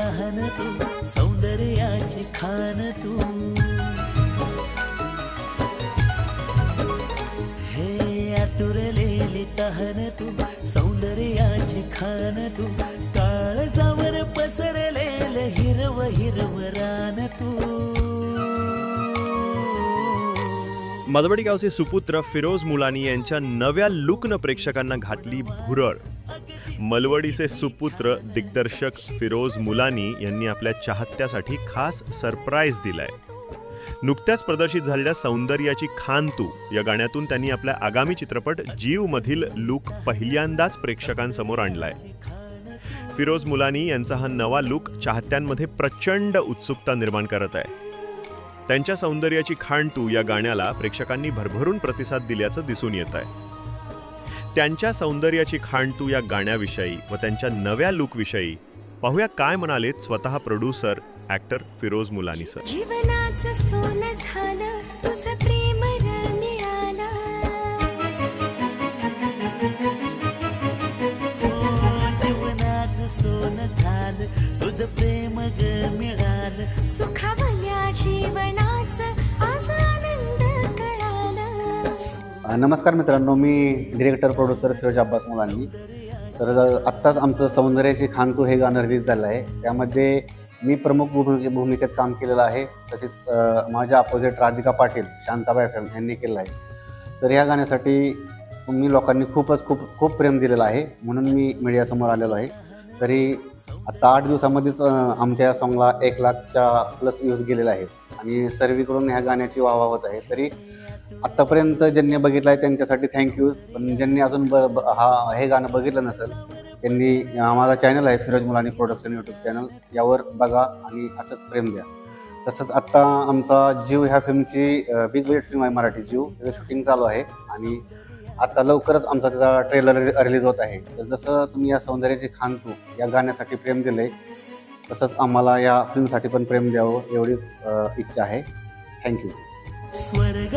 तहन तू सौंदर्याची खान तू हे आतुरलेली तहन तू सौंदर्याची खान तू काळजावर पसरलेल हिरव हिरव रान तू मदवडी गावचे सुपुत्र फिरोज मुलानी यांच्या नव्या लुकनं प्रेक्षकांना घातली भुरळ. मलवडीचे सुपुत्र दिग्दर्शक फिरोज मुलानी यांनी आपल्या चाहत्यासाठी खास सरप्राईज दिलाय. नुकत्याच प्रदर्शित झालेल्या सौंदर्याची खान तू या गाण्यातून त्यांनी आपल्या आगामी चित्रपट जीव मधील लुक पहिल्यांदाच प्रेक्षकांसमोर आणलाय. फिरोज मुलानी यांचा हा नवा लुक चाहत्यांमध्ये प्रचंड उत्सुकता निर्माण करत आहे. त्यांच्या सौंदर्याची खाण तू या गाण्याला प्रेक्षकांनी भरभरून प्रतिसाद दिल्याचं दिसून येत आहे. त्यांच्या सौंदर्याची खाण तू या गाण्याविषयी व त्यांच्या नव्या लुकविषयी पाहूया काय म्हणालेत स्वतः producer actor Firoz Mulani sir जीवनाचं सोनं झालं तुझं प्रेम र मिळालं ओ जीवनाचं सोनं झालं तुझं प्रेम ग मिळालं. सुखावल्या जीवनाचं नमस्कार मित्रांनो मी डिरेक्टर प्रोड्युसर फिरोज अब्बास मुलांनी. तर आत्ताच आमचं सौंदर्याची खानतू हे गाणं रिलीज झालं आहे. त्यामध्ये मी प्रमुख भूमिके भूमिकेत काम केलेलं आहे. तसेच माझ्या अपोजिट राधिका पाटील शांताबाई फॅम यांनी केलं आहे. तर ह्या गाण्यासाठी मी लोकांनी खूपच खूप खूप प्रेम दिलेलं आहे. म्हणून मी मीडियासमोर आलेलो आहे. तरी आत्ता आठ दिवसामध्येच आमच्या या सॉंगला एक लाखच्या प्लस व्ह्यूज गेलेले आहेत. आणि सर्वीकडून ह्या गाण्याची वाहवा होत आहे. तरी आत्तापर्यंत ज्यांनी बघितलं आहे त्यांच्यासाठी थँक्यूज पण ज्यांनी अजून ब ब- हा हे गाणं बघितलं नसेल त्यांनी अं, माझा चॅनल आहे Firoz Mulani production YouTube channel यावर बघा आणि असंच प्रेम द्या. तसंच आत्ता आमचा जीव ह्या फिल्मची बिग बजेट फिल्म आहे मराठी जीव. त्याचं शूटिंग चालू आहे आणि आता लवकरच आमचा त्याचा ट्रेलर रिलीज होत आहे. तर जसं तुम्ही या सौंदर्याची खानतू या गाण्यासाठी प्रेम दिलं आहे तसंच आम्हाला या फिल्मसाठी पण प्रेम द्यावं एवढीच अं, इच्छा आहे. थँक्यू स्वर्ग